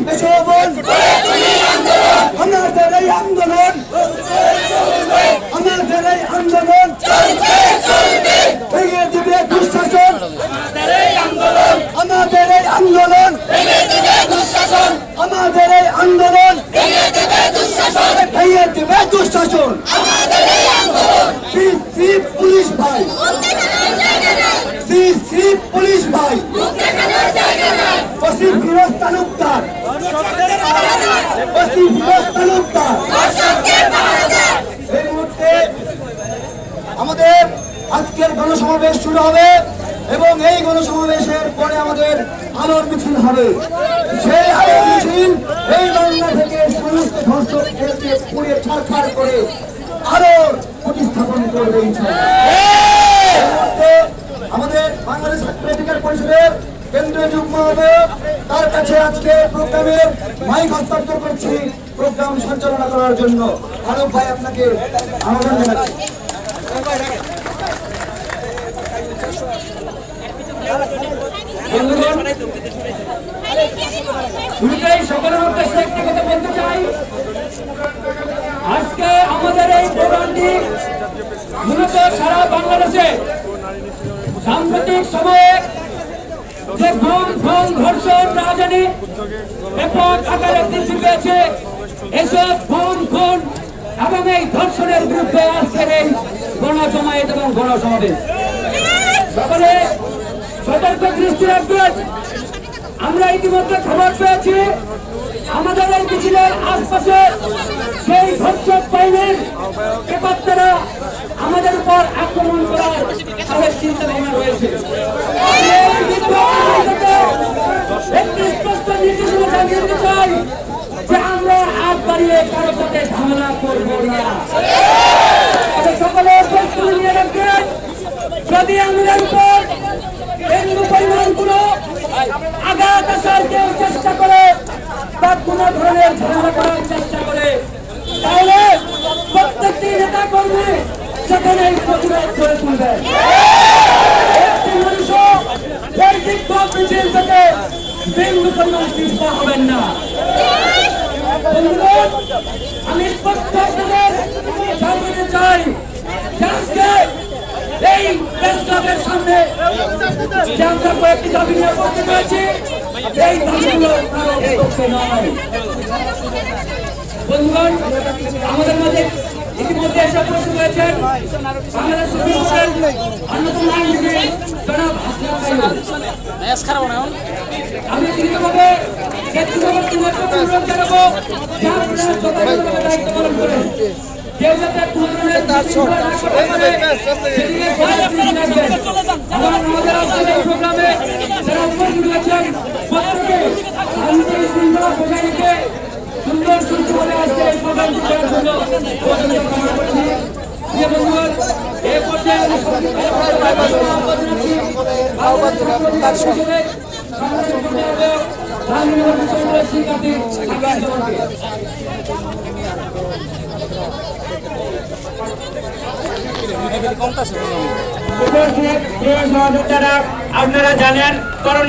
চাই পেশবন আমাদের এই আন্দোলন আমাদের এই আন্দোলন ভেঙে দিবে দুঃশাসন আমাদের এই আন্দোলন আমাদের এই আন্দোলন ভেঙে দিবে দুঃশাসন শ্রী শ্রী পুলিশ ভাই শ্রী শ্রী পুলিশ ভাই O C Firoz Talukdar O C Firoz Talukdar এই মুহূর্তে আমাদের আজকের গণসমাবেশ শুরু হবে এবং এই গণসমাবেশের পরে আমাদের আলোর মিছিল হবে। সেই আলোর মিছিল এই বাংলা থেকে সমস্ত ধর্ষকদেরকে পুড়ে ছাড়খাড় করে আলোর প্রতিস্থাপন করবে আমাদের বাংলাদেশ পলিটিক্যাল পরিষদের কেন্দ্রীয় যুগ্ম হবে তার কাছে আজকে প্রোগ্রামের মাইক হস্তান্তর করছি। প্রোগ্রাম সঞ্চালনা করার জন্য। আরব ভাই, আপনাকে আহ্বান জানাচ্ছি। শুরুতেই সকলের উদ্দেশ্যে একটি কথা বলতে চাই। আজকে আমাদের এই প্রোগ্রামটি মূলত সারা বাংলাদেশে সাম্প্রতিক সময়ে যে খুন ধর্ষণ রাজনী ব্যাপক আকারে বৃদ্ধি পেয়েছে, এসব খুন খুন এবং এই ধর্ষণের বিরুদ্ধে আজকের এই গণজমায়েত এবং গণসমাবেশ। সকলে সতর্ক দৃষ্টি রাখবেন। আমরা ইতিমধ্যে খবর পেয়েছি, আমাদের এই মিছিলের আশপাশে সেই বাহিনীর বেপাত্তারা আমাদের উপর আক্রমণ করার তাদের চিন্তা ভাবনা রয়েছে এই বিপ্লব থেকে একটি স্পষ্ট নির্দেশনা জানিয়ে দিতে চাই যে আমরা হাত বাড়িয়ে কারও সাথে ঝামেলা করব না তবে সকলে প্রস্তুতি নিয়ে রাখবেন যদি আমাদের উপর হিন্দু পরিমাণগুলো আঘাত আসার কেউ চেষ্টা করে বা কোনো ধরনের ঝামেলা করার চেষ্টা করে তাহলে প্রত্যেকটি নেতা কর্মী সেখানে প্রতিরোধ করে তুলবে একটি মানুষও বিক্ষোভ মিছিল থেকে বিন্দু পরিমাণ পিছপা হবেন না আমি স্পষ্ট আপনাদের জানাতে চাই আজকে এই প্রেস ক্লাবের সামনে যে আমরা কয়েকটি দাবি নিয়ে উপস্থিত হয়েছি এই দাবিগুলো নয় বন্ধুগণ, আমাদের মাঝে ইতিমধ্যে এসে উপস্থিত হয়েছেন বাংলাদেশ সুপ্রিম কোর্টের অন্যতম আইনজীবী জনাব আমি লিখিতভাবে অনুরোধ জানাব দায়িত্ব পালন করেন কেউ যাতে কোনো ধরনের আমাদের আজকের এই প্রোগ্রামে যারা উপস্থিত হয়েছেন, প্রত্যেকে শান্তি শৃঙ্খলা বজায় রেখে সুন্দর সুষ্ঠুভাবে আজকে এই প্রোগ্রামটি করার জন্য। কামনা করছি। প্রিয় বন্ধুগণ, এ পর্যায়ে আমি আপনারা জানেন করোনা